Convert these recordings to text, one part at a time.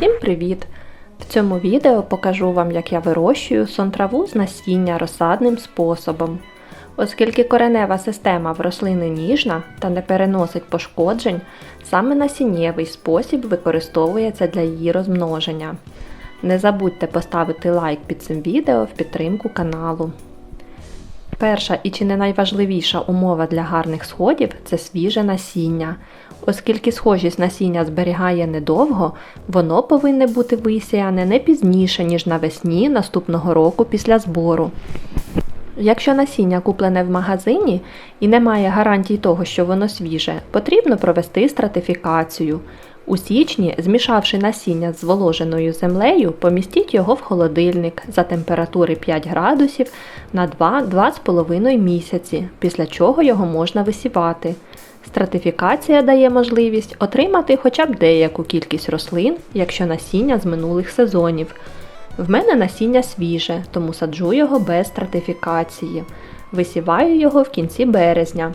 Всім привіт! В цьому відео покажу вам, як я вирощую сонтраву з насіння розсадним способом. Оскільки коренева система в рослини ніжна та не переносить пошкоджень, саме насіннєвий спосіб використовується для її розмноження. Не забудьте поставити лайк під цим відео в підтримку каналу. Перша і чи не найважливіша умова для гарних сходів це свіже насіння. Оскільки схожість насіння зберігає недовго, воно повинне бути висіяне не пізніше, ніж навесні наступного року після збору. Якщо насіння куплене в магазині і немає гарантій того, що воно свіже, потрібно провести стратифікацію. У січні, змішавши насіння з зволоженою землею, помістіть його в холодильник за температури 5 градусів на 2-2,5 місяці, після чого його можна висівати. Стратифікація дає можливість отримати хоча б деяку кількість рослин, якщо насіння з минулих сезонів. В мене насіння свіже, тому саджу його без стратифікації. Висіваю його в кінці березня.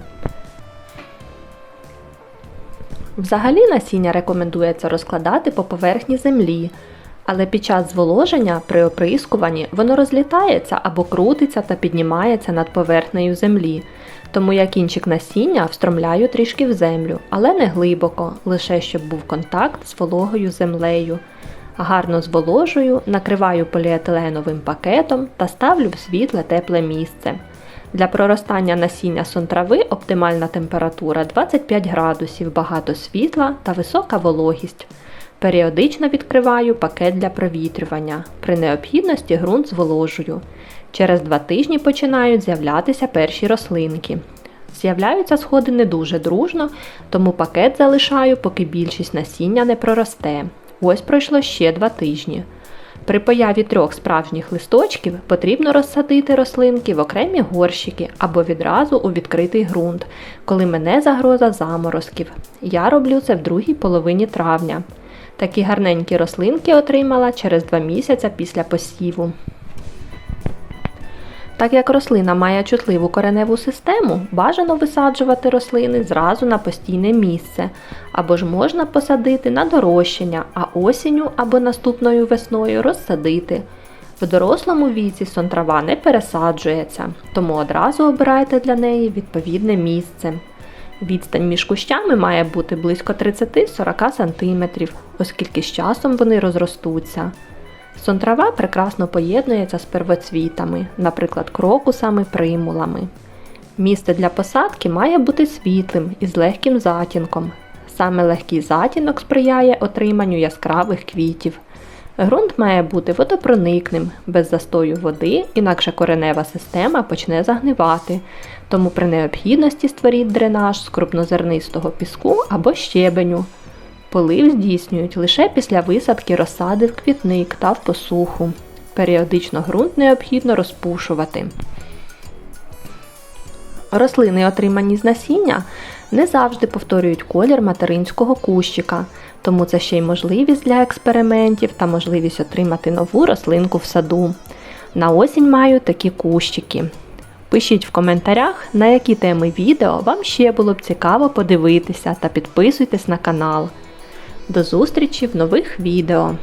Взагалі насіння рекомендується розкладати по поверхні землі, але під час зволоження при оприскуванні воно розлітається або крутиться та піднімається над поверхнею землі. Тому я кінчик насіння встромляю трішки в землю, але не глибоко, лише щоб був контакт з вологою землею. Гарно зволожую, накриваю поліетиленовим пакетом та ставлю в світле тепле місце. Для проростання насіння сонтрави оптимальна температура 25 градусів, багато світла та висока вологість. Періодично відкриваю пакет для провітрювання. При необхідності ґрунт зволожую. Через два тижні починають з'являтися перші рослинки. З'являються сходи не дуже дружно, тому пакет залишаю, поки більшість насіння не проросте. Ось пройшло ще два тижні. При появі трьох справжніх листочків потрібно розсадити рослинки в окремі горщики або відразу у відкритий ґрунт, коли мене загроза заморозків. Я роблю це в другій половині травня. Такі гарненькі рослинки отримала через два місяці після посіву. Так як рослина має чутливу кореневу систему, бажано висаджувати рослини зразу на постійне місце, або ж можна посадити на дорощення, а осінню або наступною весною розсадити. В дорослому віці сонтрава не пересаджується, тому одразу обирайте для неї відповідне місце. Відстань між кущами має бути близько 30-40 см, оскільки з часом вони розростуться. Сонтрава прекрасно поєднується з первоцвітами, наприклад, крокусами, примулами. Місце для посадки має бути світлим і з легким затінком. Саме легкий затінок сприяє отриманню яскравих квітів. Ґрунт має бути водопроникним, без застою води, інакше коренева система почне загнивати, тому при необхідності створіть дренаж з крупнозернистого піску або щебеню. Полив здійснюють лише після висадки розсади в квітник та в посуху. Періодично ґрунт необхідно розпушувати. Рослини, отримані з насіння, не завжди повторюють колір материнського кущика, тому це ще й можливість для експериментів та можливість отримати нову рослинку в саду. На осінь маю такі кущики. Пишіть в коментарях, на які теми відео вам ще було б цікаво подивитися та підписуйтесь на канал. До зустрічі в нових відео!